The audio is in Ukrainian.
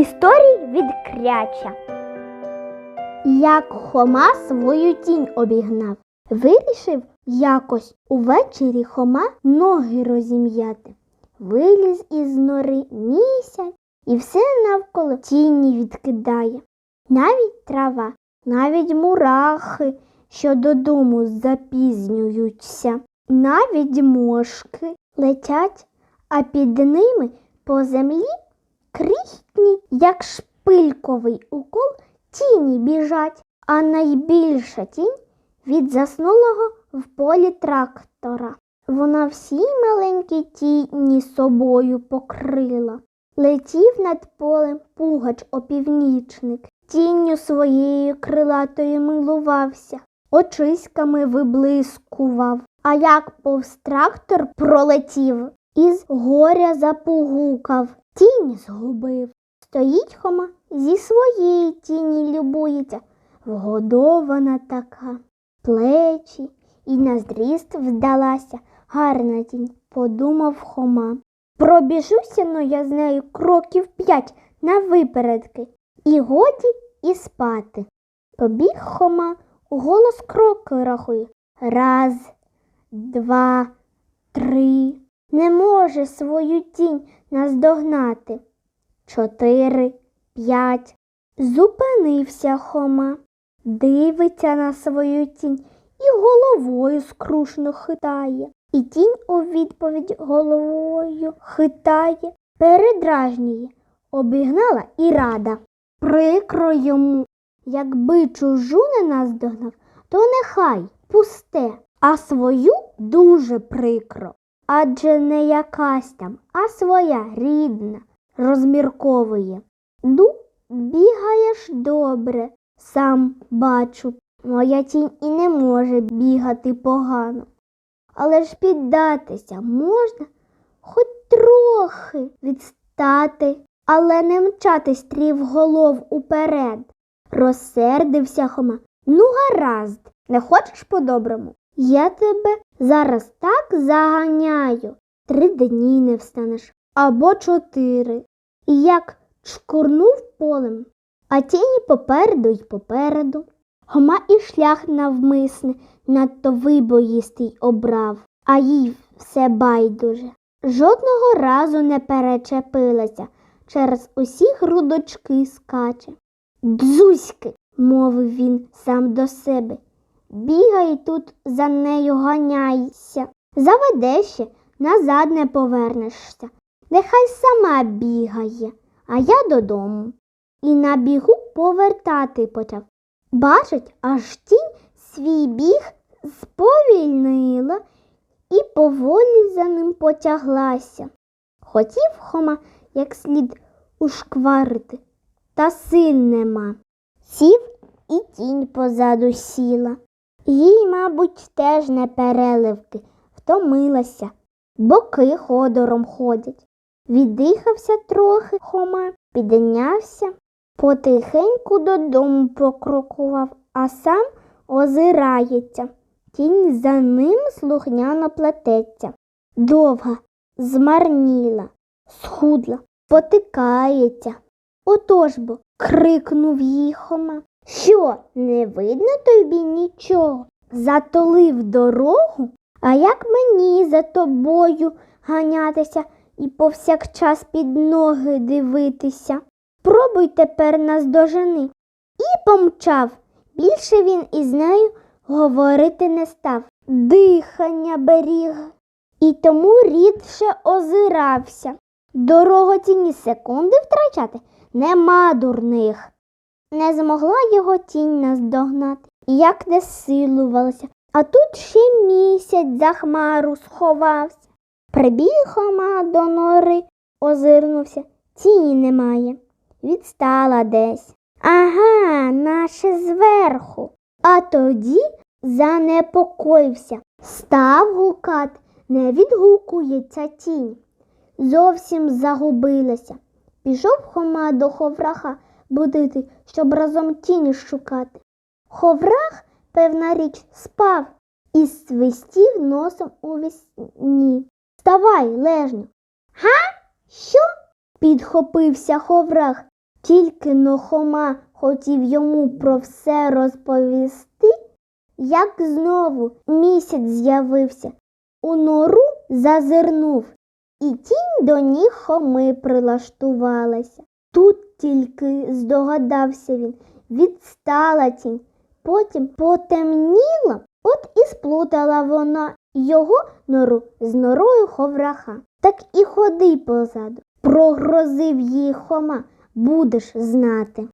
Історії від кряча. Як Хома свою тінь обігнав, вирішив якось увечері Хома ноги розім'яти. Виліз із нори місяць і все навколо тіні відкидає. Навіть трава, навіть мурахи, що додому запізнюються, навіть мошки летять, а під ними по землі крихітні, як шпильковий укол, тіні біжать, а найбільша тінь від заснулого в полі трактора. Вона всі маленькі тіні собою покрила. Летів над полем пугач опівнічник, тінню своєю крилатою милувався, очиськами виблискував. А як повз трактор пролетів, із горя запугукав, тінь згубив. Стоїть Хома зі своєї тіні любується, вгодована така, плечі і на зріст вдалася, гарна тінь, подумав Хома. Пробіжуся но я з нею кроків п'ять на випередки, і годі і спати. Побіг Хома, голос кроки рахує. Раз, два, три. Не може свою тінь наздогнати. Чотири, п'ять. Зупинився Хома, дивиться на свою тінь і головою скрушно хитає. І тінь у відповідь головою хитає, передражнює, обігнала і рада. Прикро йому, якби чужу не наздогнав, то нехай пусте, а свою дуже прикро. Адже не якась там, а своя рідна, розмірковує. Ну, бігаєш добре, сам бачу. Моя тінь і не може бігати погано. Але ж піддатися можна хоч трохи відстати, але не мчати стрів голов уперед. Розсердився Хома. Ну, гаразд, не хочеш по-доброму? Я тебе зараз так заганяю. Три дні не встанеш або чотири. І як чкурнув полем, а тіні попереду й попереду. Гома і шлях навмисне надто вибоїстий обрав, а їй все байдуже. Жодного разу не перечепилася, через усі грудочки скаче. Дзузьки, мовив він сам до себе. Бігай тут за нею ганяйся. Заведеш назад не повернешся. Нехай сама бігає, а я додому. І на бігу повертати почав. Бачить, аж тінь свій біг сповільнила і поволі за ним потяглася. Хотів Хома як слід ушкварити, та сил нема. Сів і тінь позаду сіла. Їй, мабуть, теж не переливки, втомилася, боки ходором ходять. Віддихався трохи Хома, піднявся, потихеньку додому покрокував, а сам озирається. Тінь за ним слухняно плететься. Довга, змарніла, схудла, потикається. Отож бо, крикнув їй Хома. Що, не видно тобі нічого? Затолив дорогу, а як мені за тобою ганятися і повсякчас під ноги дивитися? Пробуй тепер наздожени. І помчав. Більше він із нею говорити не став. Дихання беріг. І тому рідше озирався. Дорого ні секунди втрачати нема дурних. Не змогла його тінь наздогнати, як не силувалася, а тут ще місяць за хмару сховався. Прибіг Хома до нори, озирнувся, тіні немає. Відстала десь. Ага, наче зверху. А тоді занепокоївся. Став гукати, не відгукується тінь. Зовсім загубилася. Пішов Хома до ховраха будити, щоб разом тіні шукати. Ховрах, певна річ, спав і свистів носом у вісні. Вставай, лежню. Га? Що? підхопився ховрах. Тільки но Хома хотів йому про все розповісти, як знову місяць з'явився, у нору зазирнув, і тінь до ніг Хоми прилаштувалася. Тут тільки здогадався він, відстала тінь, потім потемніла, от і сплутала вона його нору з норою ховраха. Так і ходи позаду. Прогрозив їй Хома, будеш знати.